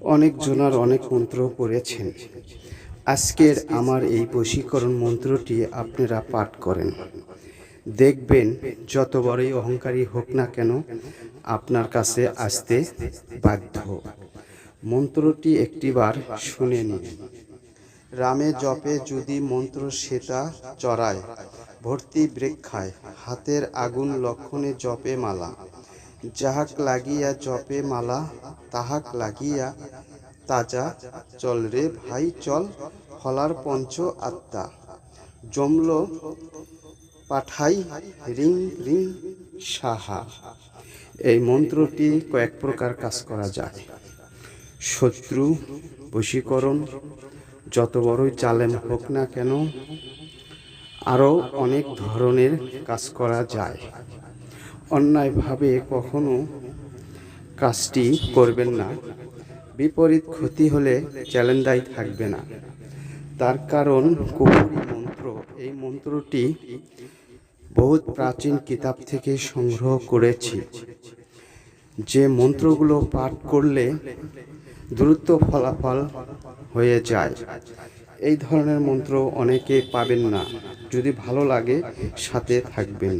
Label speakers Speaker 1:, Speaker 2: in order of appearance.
Speaker 1: অনেক জনার অনেক মন্ত্র পড়েছেন। আজকের আমার এই বশীকরণ মন্ত্রটি আপনারা পাঠ করেন। দেখবেন, যত বড়ই অহংকারী হোক না কেন, আপনার কাছে আসতে বাধ্য। মন্ত্রটি একটিবার শুনে নিন। রামে জপে যদি মন্ত্র সেতা চড়ায়, ভর্তি বৃক্ষায় হাতের আগুন লক্ষণে জপে মালা। যাহাক লাগিয়া জপে মালা, তাহাক লাগিয়া তাজা চল রে ভাই, চল ফলার পঞ্চ আত্মা। জমল পাঠাই রিং রিং সাহা। এই মন্ত্রটি কয়েক প্রকার কাজ করা যায়। শত্রু, বশীকরণ, যত বড়ই চালেন হোক না কেন, আরও অনেক ধরনের কাজ করা যায়। অন্যায়ভাবে কখনো কাজটি করবেন না। বিপরীত ক্ষতি হলে চ্যালেঞ্জাই থাকবে না। তার কারণ কুপুরি মন্ত্র। এই মন্ত্রটি বহুত প্রাচীন কিতাব থেকে সংগ্রহ করেছি। যে মন্ত্রগুলো পাঠ করলে দ্রুত ফলাফল হয়ে যায়। এই ধরনের মন্ত্র অনেকে পাবেন না। যদি ভালো লাগে, সাথে থাকবেন।